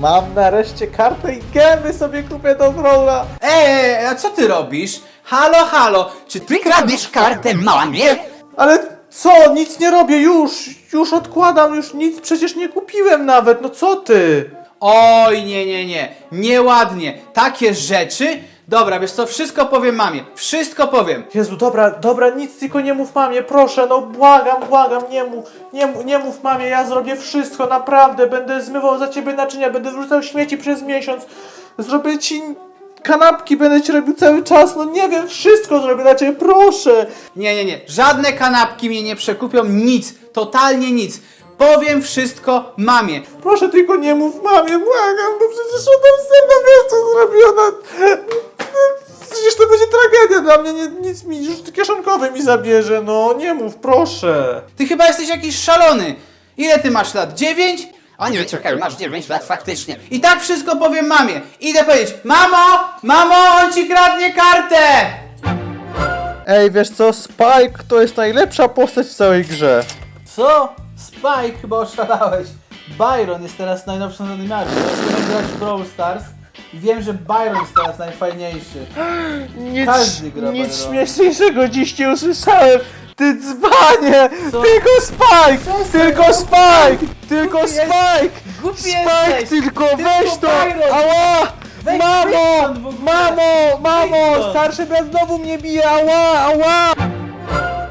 Mam nareszcie kartę i gemy sobie kupię do Brawla. Ej, a co ty robisz? Halo, halo, czy ty kradniesz kartę, mamie? Ale co? Nic nie robię, już, już odkładam, już nic przecież nie kupiłem nawet, no co ty? Oj, nie, nie, nie, nieładnie. Takie rzeczy? Dobra, wiesz co, wszystko powiem mamie, wszystko powiem. Jezu, dobra, dobra, nic tylko nie mów mamie, proszę, no błagam, błagam, nie mów, nie, mów- nie mów mamie, ja zrobię wszystko, naprawdę, będę zmywał za ciebie naczynia, będę wrzucał śmieci przez miesiąc, zrobię ci kanapki, będę ci robił cały czas, no nie wiem, wszystko zrobię dla ciebie, proszę. Nie, nie, nie, żadne kanapki mnie nie przekupią, nic, totalnie nic. Powiem wszystko mamie. Proszę tylko nie mów mamie, błagam, bo przecież ona ze mną wiesz co ona... Przecież to będzie tragedia dla mnie, nie, nic mi, już kieszonkowe mi zabierze, no, nie mów, proszę. Ty chyba jesteś jakiś szalony. Ile ty masz lat? Dziewięć? O nie, czekaj, masz 9 lat faktycznie. I tak wszystko powiem mamie. Idę powiedzieć, mamo, mamo, on ci kradnie kartę! Ej, wiesz co, Spike to jest najlepsza postać w całej grze. Co? Spike, chyba oszalałeś. Byron jest teraz najnowszą zadymiarzem. Zaczynam grać w Brawl Stars wiem, że Byron jest teraz najfajniejszy. Nic, Każdy gra nic Byrona. śmieszniejszego dziś nie usłyszałem. Ty dzbanie! Co? Tylko Spike! Tylko Spike! Tylko Głupi jest- Spike! Głupi Spike, jesteś! tylko weź to! Byron! Ała! Weź- Mamo! w ogóle! Mamo! Mamo! Starszy brat znowu mnie bije! Ała! Ała!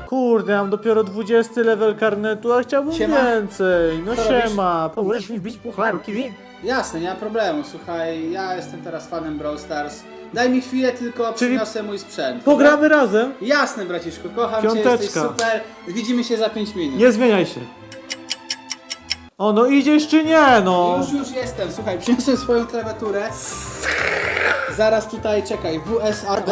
Kurde, mam dopiero 20 level karnetu, a chciałbym Siema. więcej. No Co siema. Możesz mi bić pucharki? Jasne, nie ma problemu. Słuchaj, ja jestem teraz fanem Brawl Stars. Daj mi chwilę, tylko przyniosę mój sprzęt. Pogramy razem? Jasne, braciszku, kocham cię, Piąteczka. jesteś super. Widzimy się za 5 minut. Nie zmieniaj się. O, no idziesz czy nie, no? Już, już jestem. Słuchaj, przyniosę swoją klawiaturę. Zaraz tutaj, czekaj, WSR.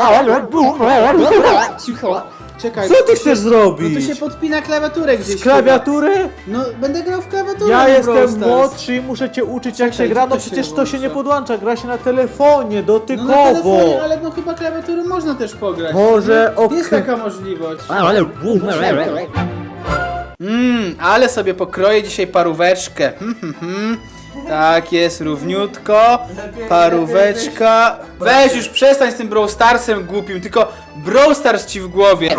Cicho. Czekaj. Co ty chcesz No zrobić? tu się podpina klawiaturę gdzieś. Klawiatury? chyba. No, będę grał w klawiaturę. Ja Brawl jestem Stars. młodszy i muszę cię uczyć jak Czekaj, się gra, to no się przecież to się nie włącza. podłącza, gra się na telefonie, No dotykowo. na telefonie, ale no chyba klawiatury można też pograć. Może, Nie? Jest okej. taka możliwość. Ale Mmm, ale sobie pokroję dzisiaj paróweczkę. Hmm, hmm, hmm. Tak jest, równiutko. Paróweczka. Weź już przestań z tym Brawl Starsem głupim, tylko Brawl Stars ci w głowie.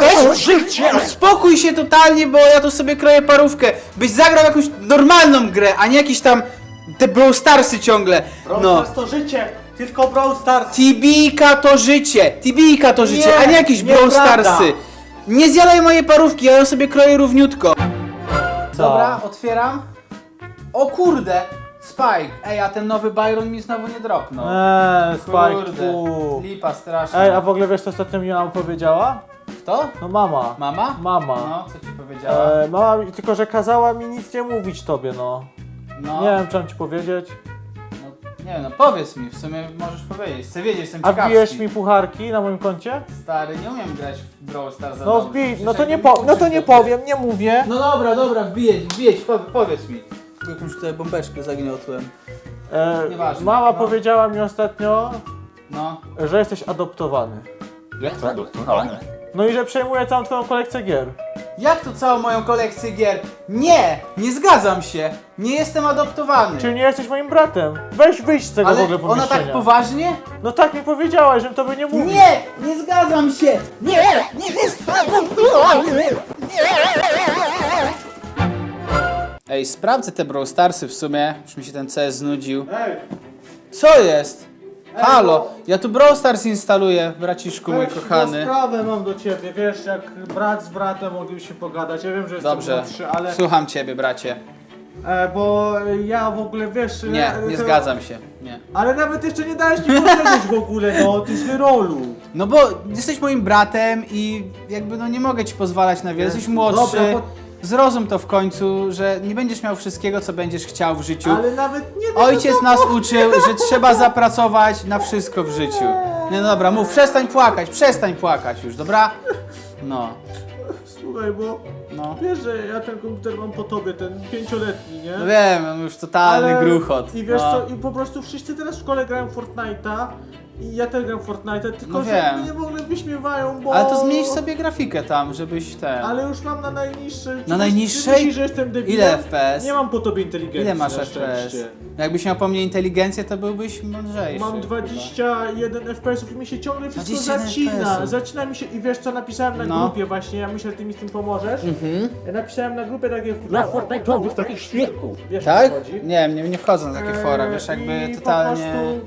Weź życie! Uspokój się totalnie, bo ja tu sobie kroję parówkę. Byś zagrał jakąś normalną grę, a nie jakieś tam te Brawl Starsy ciągle. Brawl No. Stars to życie, tylko Brawl Stars. Tibika to życie, Tibika to życie, Nie, a nie jakieś Brawl nieprawda. Starsy. Nie zjadaj mojej parówki, ja ją sobie kroję równiutko. Dobra, otwieram. O kurde, Spike. Ej, a ten nowy Byron mi znowu nie dropnął. Eee, Spike, Kurde, lipa straszna. Ej, a w ogóle wiesz co ostatnio mi mama powiedziała? Kto? No mama. Mama? Mama. No, co ci powiedziała? Eee, mama mi, tylko że kazała mi nic nie mówić tobie, no. No, Nie wiem, czy mam ci powiedzieć. no, nie wiem, no powiedz mi, w sumie możesz powiedzieć. Chcę wiedzieć, jestem A ciekawski. wbijesz mi pucharki na moim koncie? Stary, nie umiem grać w Brawl Stars za No dobrze. wbij, no to nie, po, no to uczysz, nie powiem, nie mówię. No dobra, dobra, wbijeć, wbijeć, po, powiedz mi. Jakąś tutaj bombeczkę zagniotłem. E, Nieważne, mama no. powiedziała mi ostatnio, No. że jesteś adoptowany. No i że przejmuje całą twoją kolekcję gier. Jak to całą moją kolekcję gier? Nie! Nie zgadzam się! Nie jestem adoptowany! Czyli nie jesteś moim bratem. Weź wyjść z tego w Ale ogóle ona pomieszczenia. tak poważnie? No tak mi powiedziałaś, żebym tobie nie mówił. Nie! Nie zgadzam się! Nie! Nie Ej, sprawdzę te Brawl Starsy w sumie. Już mi się ten CS znudził. Ej, Co jest? Halo! Ja tu Brawl Stars instaluję, braciszku mój weź, kochany. bo sprawę mam do ciebie, wiesz, jak brat z bratem mogliśmy pogadać. Ja wiem, że jestem Dobrze. młodszy, ale... Słucham ciebie, bracie. E, bo ja w ogóle, wiesz... Nie, e, nie to- zgadzam się. Nie. Ale nawet jeszcze nie dałeś mi powiedzieć w ogóle, no, ty z wyrolu. No bo jesteś moim bratem i jakby no nie mogę ci pozwalać na wiele. Jesteś młodszy. Dobra, bo- Zrozum to w końcu, że nie będziesz miał wszystkiego, co będziesz chciał w życiu. Ale nawet nie... Ojciec nas uczył, że trzeba zapracować na wszystko w życiu. No dobra, mów, przestań płakać, przestań płakać już, dobra? No, Słuchaj, bo no. wiesz, że ja ten komputer mam po tobie, ten pięcioletni, nie? No wiem, mam już totalny gruchot. I wiesz no. co, i po prostu wszyscy teraz w szkole grają w Fortnite'a I ja też gram Fortnite, tylko No że wiem. mnie w ogóle wyśmiewają, bo... Ale to zmienić sobie grafikę tam, żebyś ten... Ale już mam na najniższej. Czy Na myśl- najniższej? Czy myślisz, że jestem debilem? Ile FPS? Nie mam po tobie inteligencji. Ile masz na FPS? Jakbyś miał po mnie inteligencję, to byłbyś mądrzejszy. Mam chyba. 21 FPS-ów i mi się ciągle wszystko 21 zacina. FPS-ów. Zacina mi się i wiesz co napisałem na No. grupie właśnie, ja myślę, że ty mi z tym pomożesz. Ja napisałem na grupie takie Dla Fortnite'owych takich świerków. wiesz Tak? o co chodzi. Nie, nie, nie wchodzę na takie fora, Eee, wiesz, jakby i totalnie... po prostu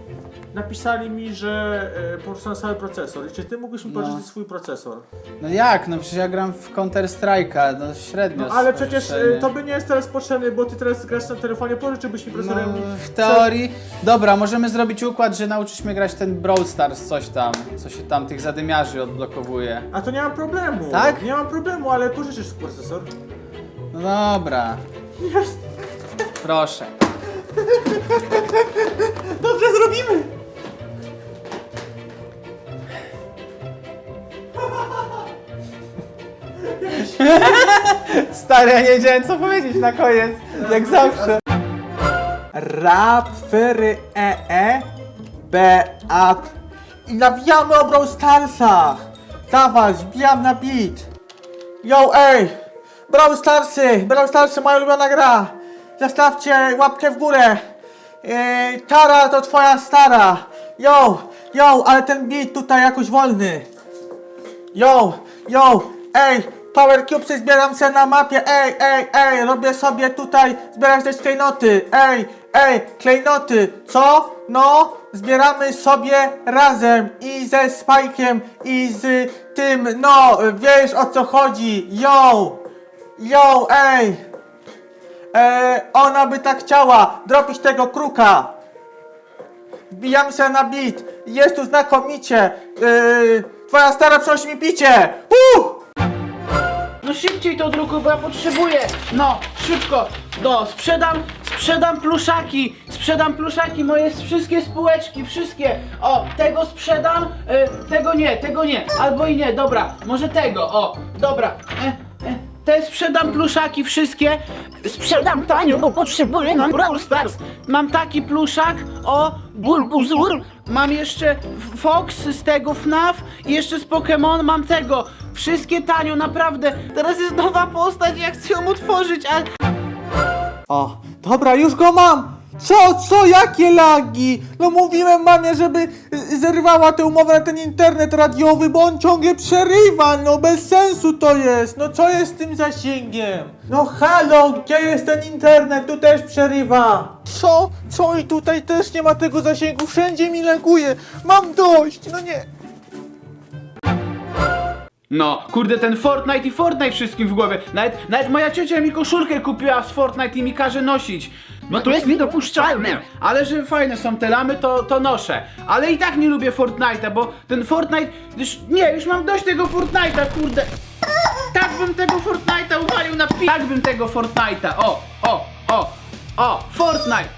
napisali mi, że e, po prostu na cały procesor. I czy ty mógłbyś mi No. pożyczyć swój procesor? No jak, no przecież ja gram w Counter Strike'a, no średnio. No ale przecież e, to by nie jest teraz potrzebne, bo ty teraz grasz na telefonie, pożyczyłbyś mi No, procesor. W teorii. Dobra, możemy zrobić układ, że nauczysz mnie grać ten Brawl Stars, coś tam, co się tam tych zadymiarzy odblokowuje. A to nie mam problemu. Tak? Nie mam problemu, ale pożyczysz procesor. No dobra, Jest. proszę. Dobrze zrobimy! Stary, ja nie wiedziałem co powiedzieć na koniec, jak zawsze. Rap, fery, e, e, b, a, t. I nawijamy o Brawl Starsach! Dawać, wbijam na beat! Yo, ej! Brawl Starsy! Brawl Starsy, moja ulubiona gra! Zostawcie łapkę w górę! Yy, Tara to twoja stara! Yo, yo, ale ten beat tutaj jakoś wolny! Yo, yo, ej, Power Cubesy zbieram se na mapie, ej, ej, ej, robię sobie tutaj, zbierać też klejnoty, ej, ej, klejnoty, co? No, zbieramy sobie razem i ze Spike'iem i z tym, no, wiesz o co chodzi, yo, yo, ej, e, ona by tak chciała, dropić tego kruka, Wbijam się na beat. Jest tu znakomicie. Yy, twoja stara przynosi mi picie. No szybciej to druku, bo ja potrzebuję. No, szybko. No, sprzedam, sprzedam pluszaki. Sprzedam pluszaki, moje wszystkie spółeczki, wszystkie. O, tego sprzedam, y, tego nie, tego nie. Albo i nie, dobra, może tego, o, dobra. E, e, te sprzedam pluszaki wszystkie. Sprzedam tanio, bo potrzebuję na Brawl Stars. Mam taki pluszak, o, Bulbuzur. Mam jeszcze Fox z tego FNAF i jeszcze z Pokémon mam tego. Wszystkie tanio, naprawdę. Teraz jest nowa postać, ja chcę ją otworzyć, ale... O, dobra, już go mam. Co, co, jakie lagi? No mówiłem mamie, żeby y, zerwała tę umowę na ten internet radiowy, bo on ciągle przerywa, no bez sensu to jest. No co jest z tym zasięgiem? No halo, gdzie jest ten internet? Tu też przerywa. Co? Co i tutaj też nie ma tego zasięgu, wszędzie mi laguje. Mam dość, no nie. No, kurde, ten Fortnite i Fortnite wszystkim w głowie. Nawet, nawet moja ciocia mi koszulkę kupiła z Fortnite i mi każe nosić. No to jest niedopuszczalne. Ale że fajne są te lamy, to, to noszę. Ale i tak nie lubię Fortnite'a, bo ten Fortnite... Już, nie, już mam dość tego Fortnite'a, kurde. Tak bym tego Fortnite'a uwalił na pi... Tak bym tego Fortnite'a, o, o, o, o, Fortnite.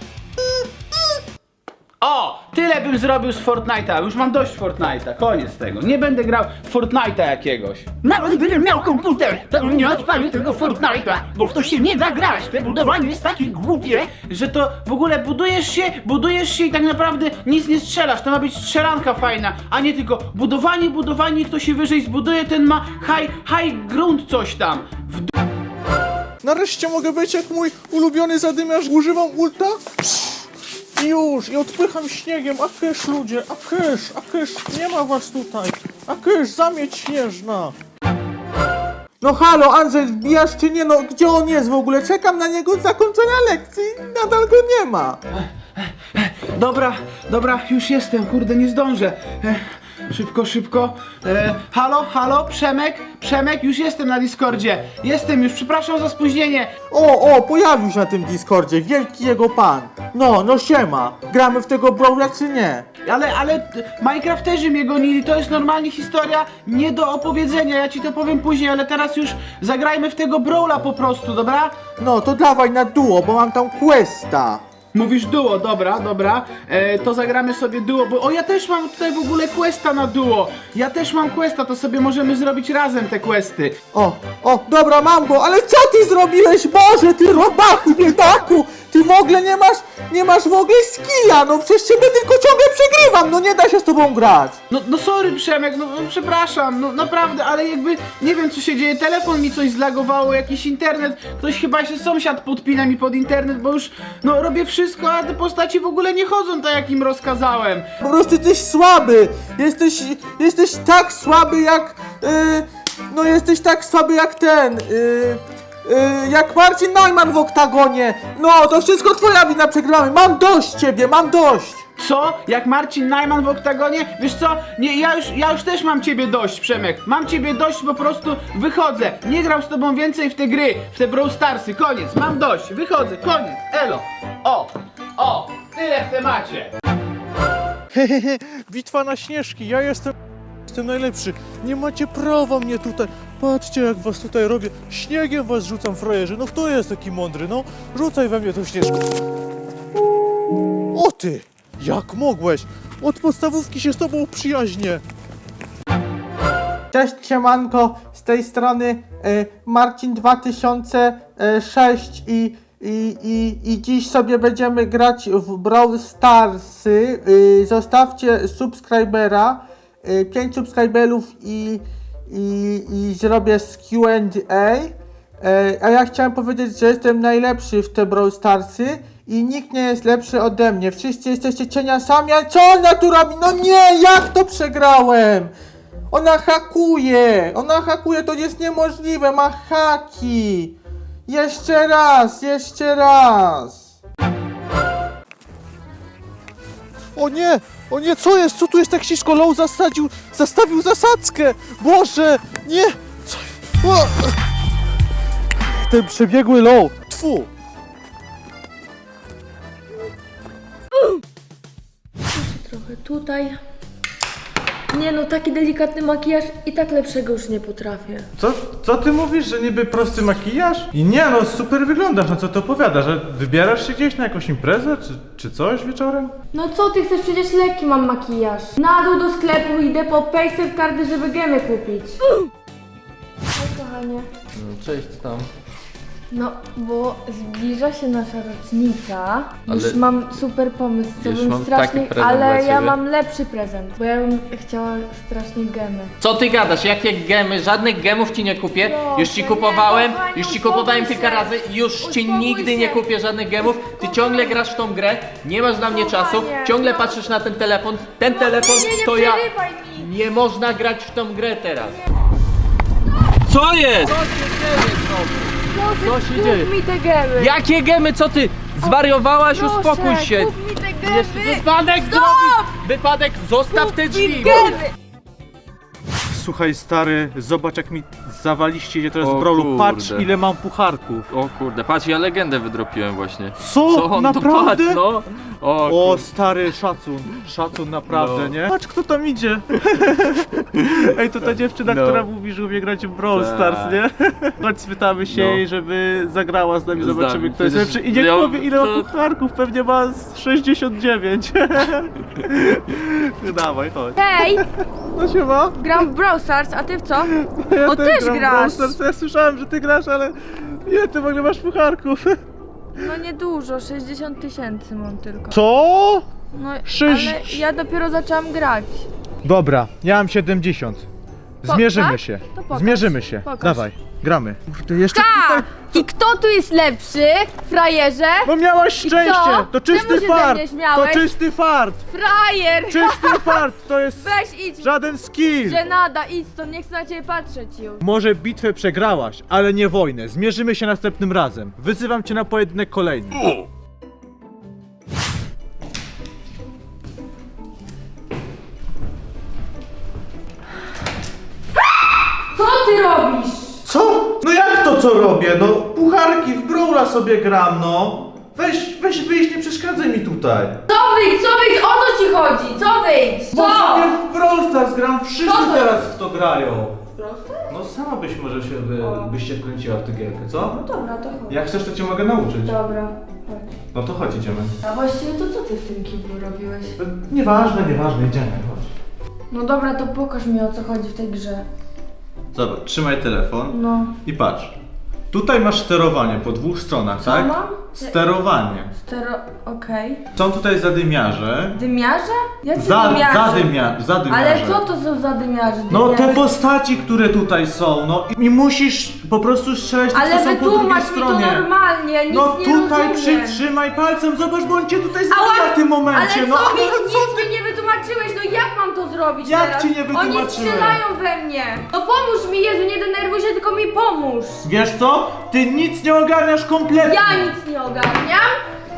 O, tyle bym zrobił z Fortnite'a, już mam dość Fortnite'a, koniec tego. Nie będę grał w Fortnite'a jakiegoś. Nawet gdybym miał komputer, to bym nie odpalił tego Fortnite'a, bo w to się nie da grać. Te budowanie jest takie głupie. że to w ogóle budujesz się, budujesz się i tak naprawdę nic nie strzelasz. To ma być strzelanka fajna, a nie tylko budowanie, budowanie, kto się wyżej zbuduje, ten ma high, high grunt coś tam. W d- Nareszcie mogę być jak mój ulubiony zadymiarz. Używam ulta. I już, i odpycham śniegiem. A kysz ludzie, a kysz, a kysz, nie ma was tutaj. A kysz, zamieć śnieżna. No halo, Andrzej, wbijasz czy nie? No gdzie on jest w ogóle? Czekam na niego od zakończenia lekcji. Nadal go nie ma. Dobra, dobra, już jestem, kurde, nie zdążę. E, szybko, szybko. E, halo, halo, Przemek, Przemek, już jestem na Discordzie. Jestem już, przepraszam za spóźnienie. O, o, pojawił się na tym Discordzie, wielki jego pan. No, no siema. Gramy w tego Brawla czy nie? Ale, ale Minecrafterzy mnie gonili, to jest normalnie historia nie do opowiedzenia, ja ci to powiem później, ale teraz już zagrajmy w tego Brawla po prostu, dobra? No, to dawaj na duo, bo mam tam questa. Mówisz duo, dobra, dobra. E, to zagramy sobie duo, bo o ja też mam tutaj w ogóle questa na duo. Ja też mam questa, to sobie możemy zrobić razem te questy. O, o, dobra, mam go, ale co ty zrobiłeś, Boże, ty robaku, biedaku! Ty w ogóle nie masz, nie masz w ogóle skilla, no przecież ciebie tylko ciągle przegrywam, no nie da się z tobą grać! No, no sorry Przemek, no, no przepraszam, no naprawdę, ale jakby nie wiem co się dzieje, telefon mi coś zlagowało, jakiś internet, ktoś chyba się sąsiad podpina mi pod internet, bo już no robię wszystko, a te postaci w ogóle nie chodzą tak jak im rozkazałem. Po prostu jesteś słaby, jesteś, jesteś tak słaby jak, yy, no jesteś tak słaby jak ten, yy, jak Marcin Neumann w oktagonie. No, to wszystko twoja wina, przegramy, mam dość ciebie, mam dość! Co? Jak Marcin Najman w oktagonie? Wiesz co? Nie, ja już, ja już też mam ciebie dość, Przemek. Mam ciebie dość, po prostu wychodzę. Nie grał z tobą więcej w te gry, w te Brawl Starsy. Koniec, mam dość, wychodzę, koniec. Elo. O, o, tyle w temacie. Hehehe, bitwa na śnieżki, ja jestem jestem najlepszy. Nie macie prawa mnie tutaj. Patrzcie jak was tutaj robię. Śniegiem was rzucam frajerzy. No kto jest taki mądry? No, rzucaj we mnie tą śnieżką. O ty! Jak mogłeś? Od podstawówki się z tobą przyjaźnię. Cześć siemanko, z tej strony y, Marcin 2006 i, i, i, i dziś sobie będziemy grać w Brawl Starsy. Y, zostawcie subskrybera, y, 5 subskryberów i, i, i zrobię z Q&A. E, A ja chciałem powiedzieć, że jestem najlepszy w te Brawl Starsy i nikt nie jest lepszy ode mnie. Wszyscy jesteście cieniasami, ale co ona tu robi? No nie, jak to przegrałem? Ona hakuje! Ona hakuje, to jest niemożliwe, ma haki! Jeszcze raz, jeszcze raz! O nie! O nie, co jest? Co tu jest tak ciężko? Low zasadził, zastawił zasadzkę! Boże! Nie! Co? O! Ten przebiegły low! Tfu! Trochę tutaj. Nie no, taki delikatny makijaż i tak lepszego już nie potrafię. Co, co ty mówisz, że niby prosty makijaż? I nie no, super wyglądasz, no co to opowiadasz, że wybierasz się gdzieś na jakąś imprezę, czy, czy coś wieczorem? No co ty chcesz, przecież lekki mam makijaż. Na dół do sklepu idę po paysafe karty, żeby gemy kupić. Hej kochanie. Cześć tam. No, bo zbliża się nasza rocznica. Już Ale- mam super pomysł, co Już bym mam strasznie... prezent ale ja ciebie. mam lepszy prezent, bo ja bym chciała strasznie gemy. Co ty gadasz? Jakie gemy? Żadnych gemów ci nie kupię. Proszę, już ci nie, kupowałem, kochanie, już ci uspokój kupowałem się. kilka razy, już ci Uspokój nigdy nie się. kupię żadnych gemów. Ty ciągle grasz w tą grę, nie masz dla mnie czasu, Kochanie, ciągle no. patrzysz na ten telefon. Ten telefon nie, nie to ja. przerywaj mi. Nie można grać w tą grę teraz. Co jest? Proszę, się kup dzieje? mi te gemy. Jakie gemy? Co ty? Zwariowałaś? Proszę, Uspokój się. kup mi te Jeszcze gemy. wypadek zrobisz! Wypadek, zostaw te Kup drzwi! mi gemy. Słuchaj stary, zobacz jak mi zawaliście je teraz O w brawlu, patrz kurde. ile mam pucharków. O kurde, patrz, ja legendę wydropiłem właśnie. Co? Co on Naprawdę? To patrz, no. O, O stary, szacun, szacun naprawdę, No. nie? Patrz kto tam idzie. Ej, to ta dziewczyna, No. która mówi, że umie grać w Brawl Tak. Stars, nie? Chodź spytamy się No. jej, żeby zagrała z nami, Z zobaczymy nami. kto jest Przecież lepszy. I niech ja- powie ile ma to- pucharków, pewnie ma z 69. Dawaj, chodź. Hej, No się ma? gram w Brawl Stars, a ty w co? Ja O, też gram w grasz. Brawl Stars. Ja słyszałem, że ty grasz, ale ile ty w ogóle masz pucharków? No niedużo, 60 tysięcy mam tylko. Co? No, Sześć- ale ja dopiero zaczęłam grać. Dobra, ja mam 70. Po- Zmierzymy tak? się. To pokaż. Zmierzymy się. Pokaż. Dawaj, gramy. Kurde, jeszcze Ta! I kto tu jest lepszy? Frajerze? No miałaś szczęście! co? To czysty Czemu się ze fart! mnie To śmiałeś? czysty fart! Frajer! Czysty fart! To jest Weź idź, żaden skill! że nada, idź to nie chcę na ciebie patrzeć już. Może bitwę przegrałaś, ale nie wojnę. Zmierzymy się następnym razem. Wyzywam cię na pojedynek kolejny. Ty robisz? Co? No jak to co robię? No pucharki w Brawla sobie gram, no. Weź, weź wyjść, nie przeszkadzaj mi tutaj. Co wyjdź, co wyjdź, o co ci chodzi? Co wyjdź? Bo Co? sobie w Brawl Stars gram, wszyscy Co to teraz w to grają. Proste? No sama byś może się, by, byś się wkręciła w tę gierkę, co? No dobra, to chodź. Jak chcesz, to cię mogę nauczyć. Dobra, No to chodź, idziemy. A właściwie to co ty w tym kiblu robiłeś? Nieważne, nieważne, idziemy, chodź. No dobra, to pokaż mi o co chodzi w tej grze. Zobacz, trzymaj telefon No. i patrz. Tutaj masz sterowanie po dwóch stronach, Co tak? mam? Sterowanie. Stero... okej. Są tutaj zadymiarze. Dymiarze? Jacy Za, dymiarze? zadymia, zadymiarze. Ale co to są za dymiarze? No te postaci, które tutaj są, no i musisz po prostu strzelać tych, Ale co są po drugiej wytłumacz mi to stronie. normalnie, nic No nie tutaj rozumiem. przytrzymaj palcem, zobacz, bo on cię tutaj zabija w tym momencie, Ale no. co mi, ale nic mi nie wytłumaczyłeś, no jak mam to zrobić Jak teraz? ci nie Oni wytłumaczyłem? strzelają we mnie. No pomóż mi, Jezu, nie denerwuj się, tylko mi pomóż. Wiesz co? Ty nic nie ogarniasz kompletnie. Ja nic nie ogarniam.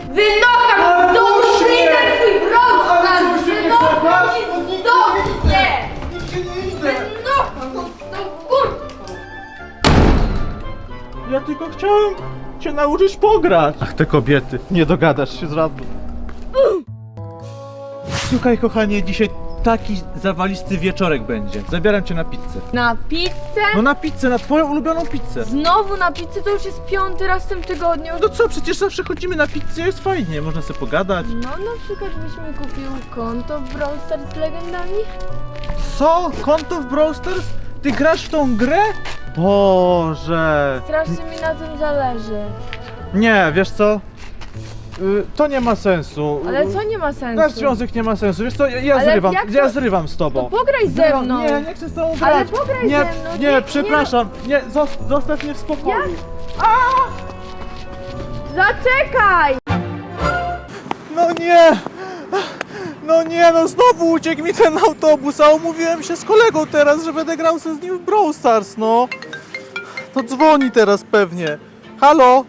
Wynokam z domu, wyjdę twój wrog nie wynokam ci z domu, nie. Nie no. Ja tylko chciałem cię nauczyć pograć. Ach, te kobiety. Nie dogadasz się z żadną. Słuchaj, kochanie, dzisiaj taki zawalisty wieczorek będzie. Zabieram cię na pizzę. Na pizzę? No na pizzę, na twoją ulubioną pizzę. Znowu na pizzę to już jest piąty raz w tym tygodniu. No co, przecież zawsze chodzimy na pizzę, jest fajnie, można sobie pogadać. No na przykład byś mi kupił konto w Brawl Stars z legendami? Co? Konto w Brawl Stars? Ty grasz w tą grę? Boże. Strasznie mi na tym zależy. Nie, wiesz co? Y, To nie ma sensu. Ale co nie ma sensu? Nasz związek nie ma sensu. Wiesz co, ja, ja Ale zrywam, jak to- ja zrywam z To tobą. pograj ze Zrywam- mną! Nie, nie chcę z tobą grać. Ale pograj nie, ze mną, Nie, nie, przepraszam. Nie, zos- zostaw mnie w spokoju. Zaczekaj! No nie! No nie, no znowu uciekł mi ten autobus, a umówiłem się z kolegą teraz, że będę grał sobie z nim w Brawl Stars, no. To dzwoni teraz pewnie. Halo?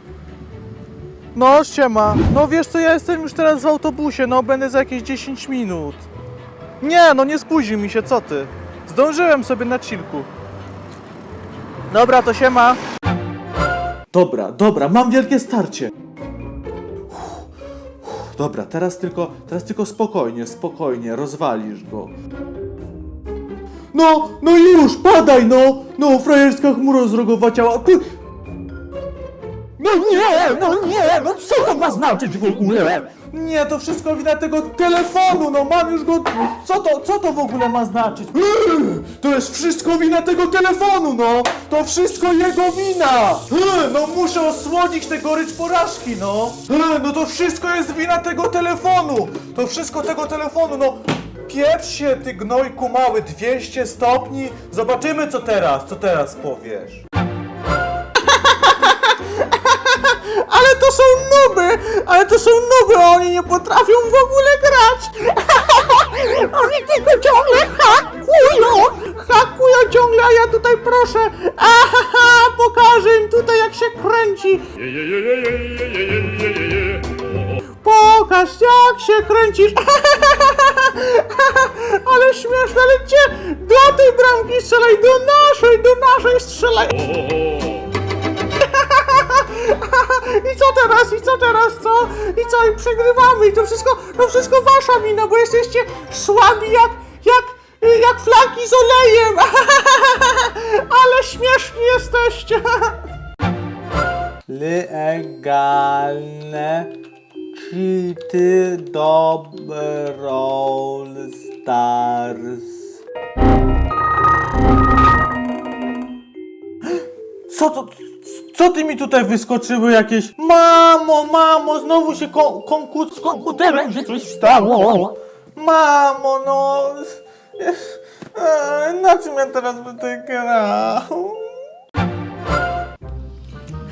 No, siema. No wiesz co, ja jestem już teraz w autobusie, no będę za jakieś 10 minut. Nie, no nie spóźni mi się, co ty? Zdążyłem sobie na chillku. Dobra, to siema. Dobra, dobra, mam wielkie starcie. Dobra, teraz tylko, teraz tylko spokojnie, spokojnie, rozwalisz go. No, no już, padaj no! No, frajerska chmura z rogowa ciała. Ty... No nie, no nie, no co to ma znaczyć w ogóle? Nie, to wszystko wina tego telefonu, no mam już go... Co to, co to w ogóle ma znaczyć? To jest wszystko wina tego telefonu, no! To wszystko jego wina! No muszę osłonić tę gorycz porażki, no! No to wszystko jest wina tego telefonu! To wszystko tego telefonu, no! Pieprz się, ty gnojku mały, 200 stopni. Zobaczymy, co teraz, co teraz powiesz. Ale to są nuby! Ale to są nuby, oni nie potrafią w ogóle grać! oni tylko ciągle hakują! Hakują ciągle, a ja tutaj proszę! Ahaha, pokażę im tutaj jak się kręci! Pokaż jak się kręcisz! Co to? Co ty mi tutaj wyskoczyły jakieś? Mamo, mamo, znowu się kon konkut z komputerem się coś stało. Mamo, no. Eee, Na czym ja teraz będę grał?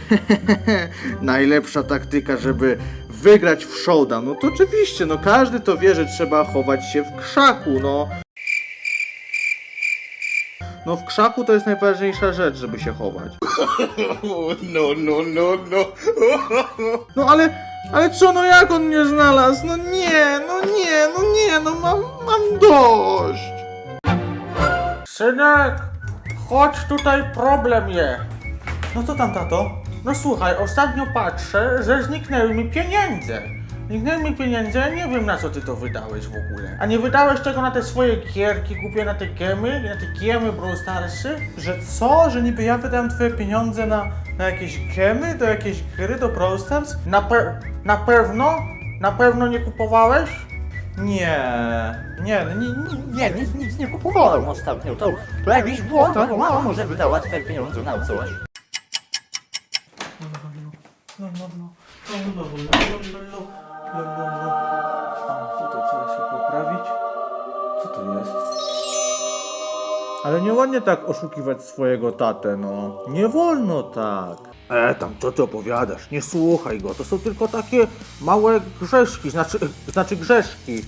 Najlepsza taktyka, żeby wygrać w showdown. No to oczywiście, no każdy to wie, że trzeba chować się w krzaku, no. No w krzaku to jest najważniejsza rzecz, żeby się chować. No, no, no, no. No ale, ale co, no jak on mnie znalazł? No nie, no nie, no nie, no mam, mam dość. Synek, chodź tutaj, problem jest. No co tam, tato? No słuchaj, ostatnio patrzę, że zniknęły mi pieniądze. Zniknęły mi pieniądze, ja nie wiem na co ty to wydałeś w ogóle. A nie wydałeś tego na te swoje gierki, kupię na te gemy, na te gemy Brawl Starsy? Że co? Że niby ja wydałem twoje pieniądze na, na jakieś gemy, do jakiejś gry, do Brawl Stars? Na, pe- na pewno? Na pewno nie kupowałeś? Nie, nie, nie, nie, nie, nic, nic nie kupowałem. ostatnio, to, to jakiś błąd, to mama może wydała te pieniądze na coś. No, no, no. No, no, no, no, no, no, no, no, no. A, tutaj trzeba się poprawić. Co to jest? Ale nie ładnie tak oszukiwać swojego tatę, no. Nie wolno tak. E, tam, co ty opowiadasz? Nie słuchaj go. To są tylko takie małe grzeszki, znaczy, znaczy grzeszki.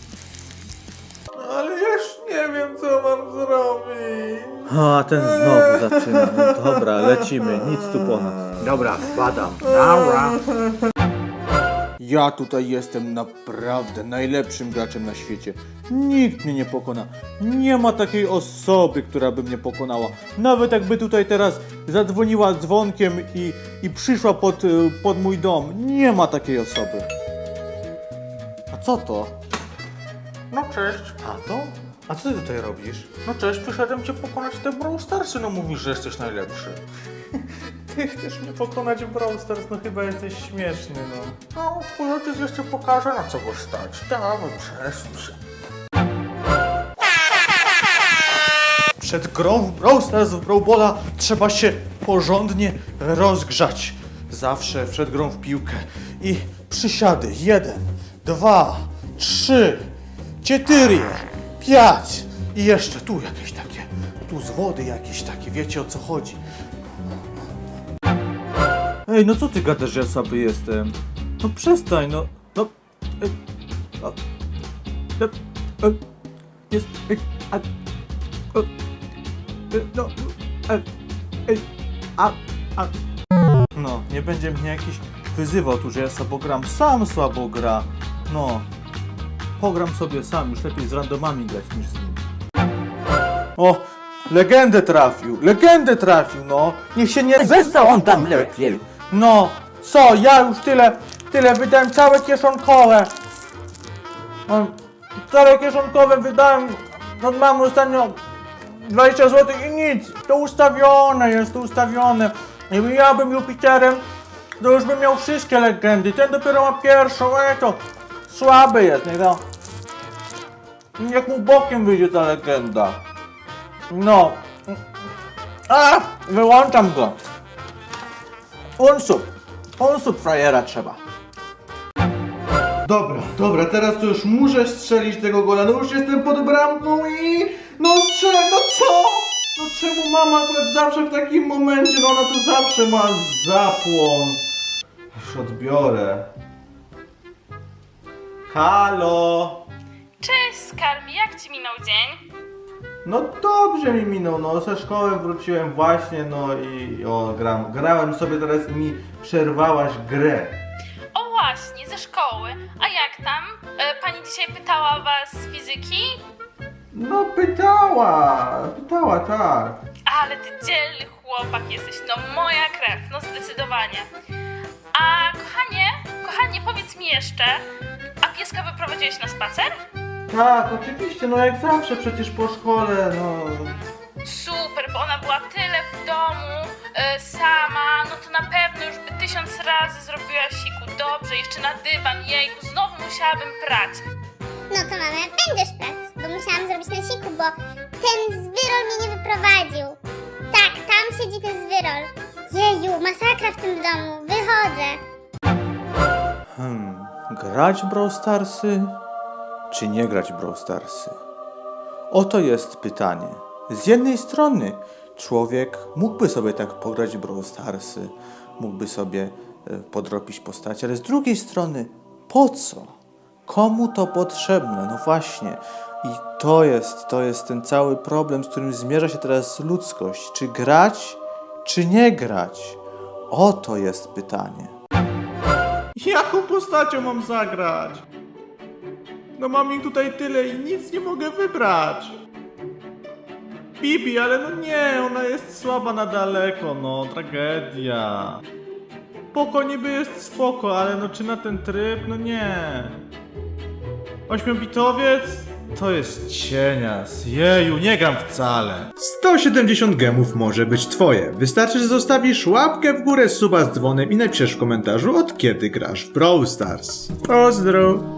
Ale ja już nie wiem, co mam zrobić. A, ten znowu zaczyna. No dobra, lecimy. Nic tu ponad. Dobra, badam. Dobra. Ja tutaj jestem naprawdę najlepszym graczem na świecie. Nikt mnie nie pokona. Nie ma takiej osoby, która by mnie pokonała. Nawet jakby tutaj teraz zadzwoniła dzwonkiem i, i przyszła pod, y, pod mój dom. Nie ma takiej osoby. A co to? No cześć. A to? A co ty tutaj robisz? No cześć, przyszedłem cię pokonać w te Brawl Starsy, no mówisz, że jesteś najlepszy. Ty chcesz mnie pokonać w Brawl no chyba jesteś śmieszny, no. No, ojciec jeszcze pokaże, na co go stać. Dawaj, przesuń się. Przed grą w Brawl w Brawl trzeba się porządnie rozgrzać. Zawsze przed grą w piłkę. I przysiady. Jeden, dwa, trzy, cztery, pięć. I jeszcze tu jakieś takie. Tu z wody jakieś takie. Wiecie o co chodzi. Ej, no co ty gadasz, że ja słaby jestem? No przestań, no. No. Ej, a, no, e, jest. Ej, a, o, e, no. E, ej, a, a. No, nie będzie mnie jakiś wyzywał tu, że ja słabo gram. Sam słabo gra. No. Pogram sobie sam, już lepiej z randomami grać niż z nim. O! Legendę trafił, legendę trafił, no. Niech się nie co on tam lepiej. No, co, ja już tyle, tyle wydałem, całe kieszonkowe. No, całe kieszonkowe wydałem, no mam ostatnio 20 zł i nic. To ustawione jest, to ustawione. Jakby ja bym Jupiterem, to już bym miał wszystkie legendy. Ten dopiero ma pierwszą, e to słaby jest, nie to. Jak mu bokiem wyjdzie ta legenda. No. A, wyłączam go. Unsub! Unsub frajera trzeba. Dobra, dobra, teraz to już muszę strzelić tego gola. No już jestem pod bramką i... No strzelę, no co? No czemu mama akurat zawsze w takim momencie, no ona to zawsze ma zapłon. Już odbiorę. Halo! Cześć Skarbi, jak ci minął dzień? No dobrze mi minął, no ze szkoły wróciłem właśnie, no i o, gram, grałem sobie teraz i mi przerwałaś grę. O właśnie, ze szkoły. A jak tam? E, pani dzisiaj pytała was z fizyki? No pytała, pytała, tak. Ale ty dzielny chłopak jesteś, no moja krew, no zdecydowanie. A kochanie, kochanie, powiedz mi jeszcze, a pieska wyprowadziłeś na spacer? Tak, oczywiście, no jak zawsze przecież po szkole, no. Super, bo ona była tyle w domu, e, sama, no to na pewno już by tysiąc razy zrobiła siku. Dobrze, jeszcze na dywan, jejku, znowu musiałabym prać. No to mamy, będziesz prac, bo musiałam zrobić na siku, bo ten zwyrol mnie nie wyprowadził. Tak, tam siedzi ten zwyrol. Jeju, masakra w tym domu, wychodzę. Hmm, grać w Brawl Starsy, czy nie grać Brawl Starsy? Oto jest pytanie. Z jednej strony człowiek mógłby sobie tak pograć Brawl Starsy, mógłby sobie e, podrobić postacie, ale z drugiej strony po co? Komu to potrzebne? No właśnie. I to jest, to jest ten cały problem, z którym zmierza się teraz ludzkość. Czy grać, czy nie grać? Oto jest pytanie. Jaką postacią mam zagrać? No mam ich tutaj tyle i nic nie mogę wybrać. Bibi, ale no nie, ona jest słaba na daleko, no, tragedia. Poko niby jest spoko, ale no czy na ten tryb? No nie. Ośmiobitowiec? To jest cienias. Jeju, nie gram wcale. 170 gemów może być twoje. Wystarczy, że zostawisz łapkę w górę, suba z dzwonem i napiszesz w komentarzu od kiedy grasz w Brawl Stars. Pozdro!